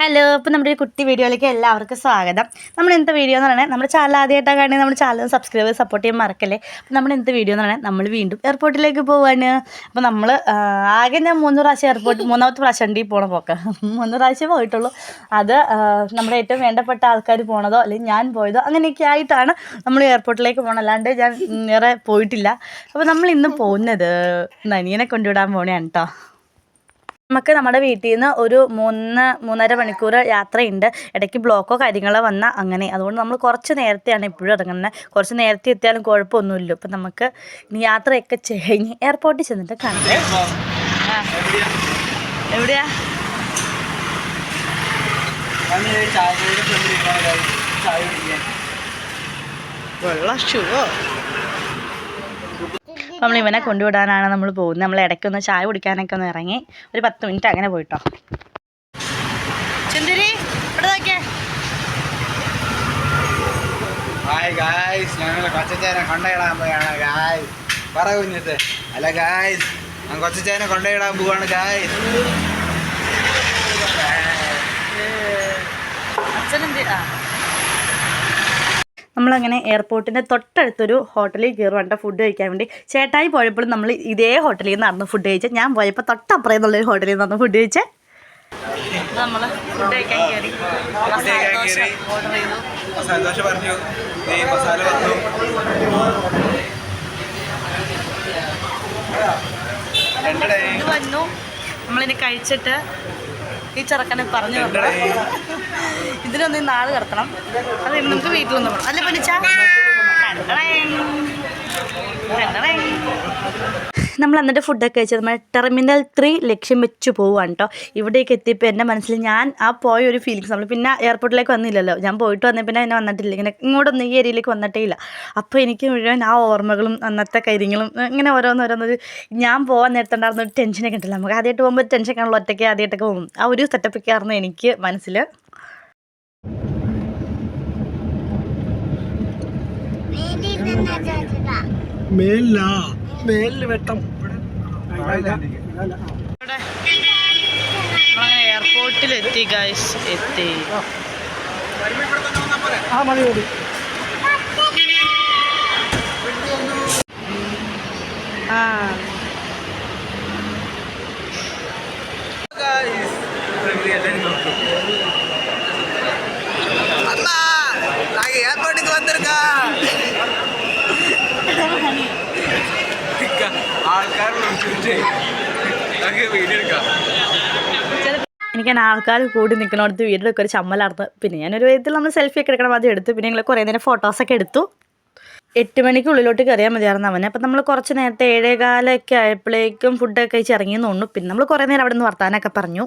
Hello അപ്പോൾ നമ്മുടെ ഒരു കുട്ടി വീഡിയോയിലേക്ക് എല്ലാവർക്കും സ്വാഗതം. നമ്മൾ ഇന്നത്തെ വീഡിയോ എന്ന് പറയുന്നത് നമ്മുടെ ചാനൽ ആദ്യമായിട്ടാണ് കാണുന്നത്. നമ്മുടെ ചാനൽ സബ്സ്ക്രൈബ് സപ്പോർട്ട് ചെയ്യാൻ മറക്കല്ലേ? അപ്പോൾ നമ്മൾ ഇന്നത്തെ വീഡിയോ എന്ന് പറയുന്നത് നമ്മൾ വീണ്ടും എയർപോർട്ടിലേക്ക് പോവാണ്. അപ്പോൾ നമ്മൾ ആകെ ഞാൻ മൂന്ന് പ്രാവശ്യം എയർപോർട്ട് മൂന്നാമത്തെ പ്രാവശ്യം വണ്ടി പോണ പോക്ക്. മൂന്ന് പ്രാവശ്യം പോയിട്ടുള്ളൂ. അത് നമ്മുടെ ഏറ്റവും വേണ്ടപ്പെട്ട ആൾക്കാർ പോണതോ അല്ലെങ്കിൽ ഞാൻ പോയതോ അങ്ങനെയൊക്കെ ആയിട്ടാണ് നമ്മൾ എയർപോർട്ടിലേക്ക് പോകണം അല്ലാണ്ട് ഞാൻ വേറെ പോയിട്ടില്ല. അപ്പോൾ നമ്മൾ ഇന്ന് പോകുന്നത് നനിയനെ കൊണ്ടുവിടാൻ പോകണേ കേട്ടോ നമുക്ക് നമ്മുടെ വീട്ടിൽ നിന്ന് ഒരു മൂന്ന് മൂന്നര മണിക്കൂർ യാത്രയുണ്ട്. ഇടയ്ക്ക് ബ്ലോക്കോ കാര്യങ്ങളോ വന്നാൽ അങ്ങനെ. അതുകൊണ്ട് നമ്മൾ കുറച്ച് നേരത്തെയാണ് ഇപ്പോഴും ഇറങ്ങുന്നത്. കുറച്ച് നേരത്തെ എത്തിയാലും കുഴപ്പമൊന്നുമില്ല. ഇപ്പം നമുക്ക് ഇനി യാത്രയൊക്കെ കഴിഞ്ഞ് എയർപോർട്ടിൽ ചെന്നിട്ട് കാണാം. എവിടെയാ? വെള്ളം ഷുവോ നമ്മൾ ഇവനെ കൊണ്ടുവിടാനാണ് നമ്മൾ പോകുന്നത്. നമ്മൾ ഇടയ്ക്കൊന്ന് ചായ കുടിക്കാനൊക്കെ ഒന്ന് ഇറങ്ങി ഒരു പത്ത് മിനിറ്റ് അങ്ങനെ പോയിട്ടോ. ചെന്തിരി ഇവിടെ നോക്കിയേ. ഹായ് ഗായ്സ് ഞങ്ങൾ കൊച്ചച്ചേനെ കൊണ്ടയിടാൻ പോയാണ് ഗായ്സ് പറ കുഞ്ഞത്തെ. അല്ല ഗായ്സ് ഞാൻ കൊച്ചച്ചേനെ കൊണ്ടയിടാൻ പോവാണ് ഗായ്സ് അച്ഛനെന്ത് ആ. നമ്മളങ്ങനെ എയർപോർട്ടിന്റെ തൊട്ടടുത്തൊരു ഹോട്ടലിൽ കയറുവാണ്ട് ഫുഡ് കഴിക്കാൻ വേണ്ടി ചേട്ടായി പോയപ്പോഴും നമ്മൾ ഇതേ ഹോട്ടലിൽ നിന്നായിരുന്നു ഫുഡ് കഴിച്ചത് ഞാൻ പോയപ്പോൾ തൊട്ടപ്പുറം എന്നുള്ളൊരു ഹോട്ടലിൽ നിന്ന് ഫുഡ് കഴിച്ചത് നമ്മൾ ഫുഡ് കഴിക്കാൻ കയറി മസാല ദോശ കയറി. ഓർഡർ ചെയ്തു മസാല ദോശ പറഞ്ഞു മസാല വന്നു. നമ്മളിനി കഴിച്ചിട്ട് ഈ ചെറുക്കനെ പറഞ്ഞു ഇതിനൊന്ന് നാൾ കിടത്തണം അത് നമുക്ക് വീട്ടിലൊന്നും പോകണം അല്ലേ പനിച്ച നമ്മൾ എന്നിട്ട് ഫുഡൊക്കെ കഴിച്ചത് നമ്മൾ ടെർമിനൽ ത്രീ ലക്ഷ്യം വെച്ച് പോവാണ് കേട്ടോ ഇവിടേക്ക് എത്തിയപ്പോൾ എന്റെ മനസ്സിൽ ഞാൻ ആ പോയ ഒരു ഫീലിങ്സ് നമ്മൾ പിന്നെ എയർപോർട്ടിലേക്ക് വന്നില്ലല്ലോ. ഞാൻ പോയിട്ട് വന്നേ പിന്നെ എന്നെ വന്നിട്ടില്ല. ഇങ്ങനെ ഇങ്ങോട്ടൊന്നും ഈ ഏരിയയിലേക്ക് വന്നിട്ടേ ഇല്ല. അപ്പോൾ എനിക്ക് മുഴുവൻ ആ ഓർമ്മകളും അന്നത്തെ കാര്യങ്ങളും ഇങ്ങനെ ഓരോന്ന് ഓരോന്നൊരു ഞാൻ പോകാൻ നേരത്തുണ്ടായിരുന്ന ഒരു ടെൻഷനൊക്കെ ഉണ്ടല്ലോ. നമുക്ക് ആദ്യമായിട്ട് പോകുമ്പോൾ ടെൻഷൻ ആണല്ലോ. ഒറ്റയ്ക്ക് ആദ്യമായിട്ടൊക്കെ പോകും. ആ ഒരു സെറ്റപ്പൊക്കെ ആയിരുന്നു എനിക്ക് മനസ്സിൽ മേലില്ല മേലിൽ വെട്ടം. എയർപോർട്ടിൽ എത്തി ഗൈസ് എത്തി. ആ മതി മതി. ആ. ആൾക്കാർ ഞാൻ എനിക്ക് ആൾക്കാർ കൂടി നിൽക്കുന്നിടത്ത് വീടിനൊക്കെ ഒരു ചമ്മലാർന്ന്. പിന്നെ ഞാനൊരു വിധത്തിൽ നമ്മൾ സെൽഫി ഒക്കെ എടുക്കണം അത് എടുത്തു. പിന്നെ ഞങ്ങൾ കുറേ നേരം ഫോട്ടോസൊക്കെ എടുത്തു. എട്ട് മണിക്ക് ഉള്ളിലോട്ട് കയറിയാൽ മതിയായിരുന്നു അവനെ. അപ്പം നമ്മൾ കുറച്ച് നേരത്തെ ഏഴേകാലൊക്കെ ആയപ്പോഴേക്കും ഫുഡൊക്കെ കഴിച്ച് ഇറങ്ങിയെന്ന് തോന്നുന്നു. പിന്നെ നമ്മൾ കുറേ നേരം അവിടെ നിന്ന് വർത്താനൊക്കെ പറഞ്ഞു.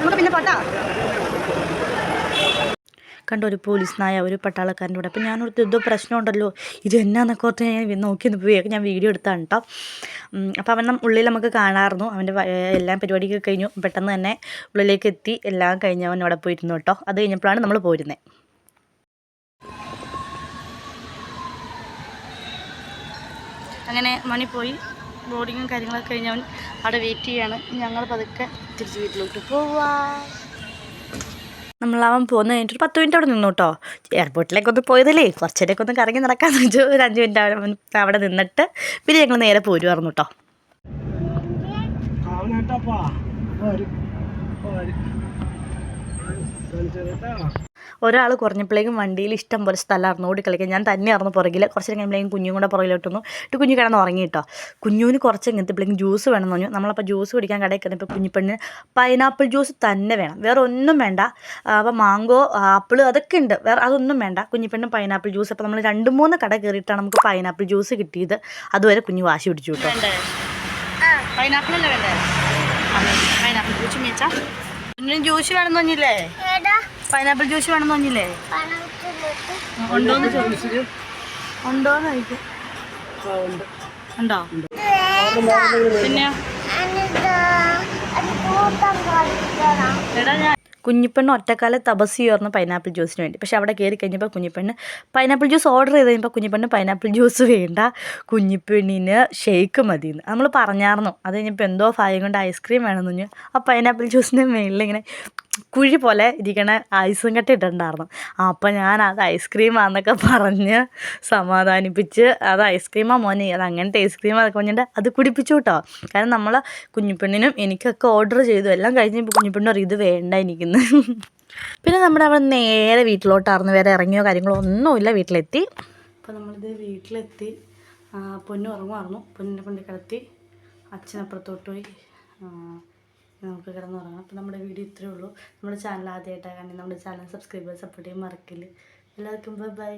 നമുക്ക് പിന്നെ പോട്ടാ കണ്ട ഒരു പോലീസ് നായ ഒരു പട്ടാളക്കാരന്റെ കൂടെ. അപ്പം ഞാനോർത്ത് എന്തോ പ്രശ്നമുണ്ടല്ലോ ഇത് എന്നാന്നൊക്കെ ഓർത്ത് ഞാൻ നോക്കി പോയി ഞാൻ വീഡിയോ എടുത്താണ് കേട്ടോ അപ്പോൾ അവൻ ഉള്ളിൽ നമുക്ക് കാണാറുന്നു അവന്റെ എല്ലാ പരിപാടിയൊക്കെ കഴിഞ്ഞു. പെട്ടെന്ന് തന്നെ ഉള്ളിലേക്ക് എത്തി. എല്ലാം കഴിഞ്ഞ് അവൻ അവിടെ പോയിരുന്നു കേട്ടോ അത് കഴിഞ്ഞപ്പോഴാണ് നമ്മൾ പോരുന്നത് അങ്ങനെ മണി പോയി. ബോർഡിങ്ങും കാര്യങ്ങളൊക്കെ കഴിഞ്ഞവൻ അവിടെ വെയിറ്റ് ചെയ്യാണ്. ഞങ്ങൾ പതുക്കെ തിരിച്ച് വീട്ടിലോട്ട് പോവാ. നമ്മളവൻ പോകുന്ന കഴിഞ്ഞിട്ട് ഒരു പത്ത് മിനിറ്റ് അവിടെ നിന്നു കേട്ടോ. എയർപോർട്ടിലേക്ക് ഒന്ന് പോയതല്ലേ? കുറച്ചേരൊക്കെ ഒന്ന് കറങ്ങി നടക്കാമെന്ന് വെച്ചു ഒരു അഞ്ച് മിനിറ്റ് അവൻ അവിടെ നിന്നിട്ട് പിന്നെ ഞങ്ങൾ നേരെ പോരുമായിരുന്നു കേട്ടോ. ഒരാൾ കുറഞ്ഞപ്പോഴേക്കും വണ്ടിയിൽ ഇഷ്ടം പോലെ സ്ഥലമായിരുന്നു ഓടി കളിക്കാൻ. ഞാൻ തന്നെ അറിഞ്ഞു പുറകിൽ കുറച്ച് കഴിയുമ്പോഴേക്കും കുഞ്ഞും കൂടെ പുറകിലോട്ടൊന്നു ഇട്ട് കുഞ്ഞു കിടന്ന് ഉറങ്ങി കേട്ടോ. കുഞ്ഞുവിന് കുറച്ച് എങ്ങനത്തെപ്പോഴേക്കും ജ്യൂസ് വേണമെന്ന് പറഞ്ഞു. നമ്മളപ്പോൾ ജ്യൂസ് കുടിക്കാൻ കടയിൽ കയറിയപ്പോൾ കുഞ്ഞിപ്പെണ്ണിന് പൈനാപ്പിൾ ജ്യൂസ് തന്നെ വേണം. വേറെ ഒന്നും വേണ്ട. അപ്പോൾ മാങ്കോ ആപ്പിൾ അതൊക്കെ ഉണ്ട്. വേറെ അതൊന്നും വേണ്ട. കുഞ്ഞിപ്പെണ്ണ് പൈനാപ്പിൾ ജ്യൂസ് അപ്പോൾ നമ്മൾ രണ്ട് മൂന്ന് കട കയറിയിട്ടാണ് നമുക്ക് പൈനാപ്പിൾ ജ്യൂസ് കിട്ടിയത്. അതുവരെ കുഞ്ഞ് വാശി പിടിച്ചു കേട്ടോ. പൈനാപ്പിൾ അല്ലേ വേണ്ടേ? പൈനാപ്പിൾ ജ്യൂസ് മേച്ചാ ജ്യൂസ് വേണമെന്ന് പറഞ്ഞില്ലേ? പൈനാപ്പിൾ ജ്യൂസ് വേണമെന്ന് പറഞ്ഞില്ലേ? കുഞ്ഞിപ്പെണ്ണ് ഒറ്റക്കാല തപസ് ചെയ്യുമായിരുന്നു പൈനാപ്പിൾ ജ്യൂസിന് വേണ്ടി. പക്ഷെ അവിടെ കയറി കഴിഞ്ഞപ്പോൾ കുഞ്ഞിപ്പെണ്ണ് പൈനാപ്പിൾ ജ്യൂസ് ഓർഡർ ചെയ്ത് കഴിഞ്ഞപ്പോൾ കുഞ്ഞിപ്പെണ്ണ് പൈനാപ്പിൾ ജ്യൂസ് വേണ്ട. കുഞ്ഞിപ്പെണ്ണിന് ഷേക്ക് മതിയെന്ന് നമ്മൾ പറഞ്ഞായിരുന്നു അത് കഴിഞ്ഞപ്പോൾ എന്തോ ഭാഗ്യം കൊണ്ട് ഐസ്ക്രീം വേണമെന്ന് ആ പൈനാപ്പിൾ ജ്യൂസിന്റെ മേളിൽ ഇങ്ങനെ കുഴി പോലെ ഇരിക്കണ ഐസും കട്ട ഇട്ടിട്ടുണ്ടായിരുന്നു. അപ്പം ഞാൻ അത് ഐസ്ക്രീമാന്നൊക്കെ പറഞ്ഞ് സമാധാനിപ്പിച്ച് അത് ഐസ്ക്രീമാ മോനെ അത് അങ്ങനത്തെ ഐസ്ക്രീം അതൊക്കെ പറഞ്ഞിട്ട് അത് കുടിപ്പിച്ചു കേട്ടോ. കാരണം നമ്മൾ കുഞ്ഞിപ്പെണ്ണിനും എനിക്കൊക്കെ ഓർഡർ ചെയ്തു. എല്ലാം കഴിഞ്ഞപ്പോൾ കുഞ്ഞിപ്പെണ്ണ് പറയും ഇത് വേണ്ട എനിക്കിന്ന്. പിന്നെ നമ്മുടെ അവിടെ നേരെ വീട്ടിലോട്ടായിരുന്നു. വേറെ ഇറങ്ങിയോ കാര്യങ്ങളോ ഒന്നുമില്ല വീട്ടിലെത്തി. അപ്പോൾ നമ്മളിത് വീട്ടിലെത്തി. പൊന്നു ഉറങ്ങുമായിരുന്നു പൊന്നിനെ കൊണ്ട് കിടത്തി. അച്ഛനപ്പുറത്തോട്ട് പോയി. നമുക്ക് കിടന്നുറങ്ങാം അപ്പോൾ നമ്മുടെ വീഡിയോ ഇത്രയേ ഉള്ളൂ. നമ്മുടെ ചാനൽ ആദ്യമായിട്ടാണ് കാണി നമ്മുടെ ചാനൽ സബ്സ്ക്രൈബ് സപ്പോർട്ട് ചെയ്യാൻ മറക്കില്ല. എല്ലാവർക്കും ബൈ ബൈ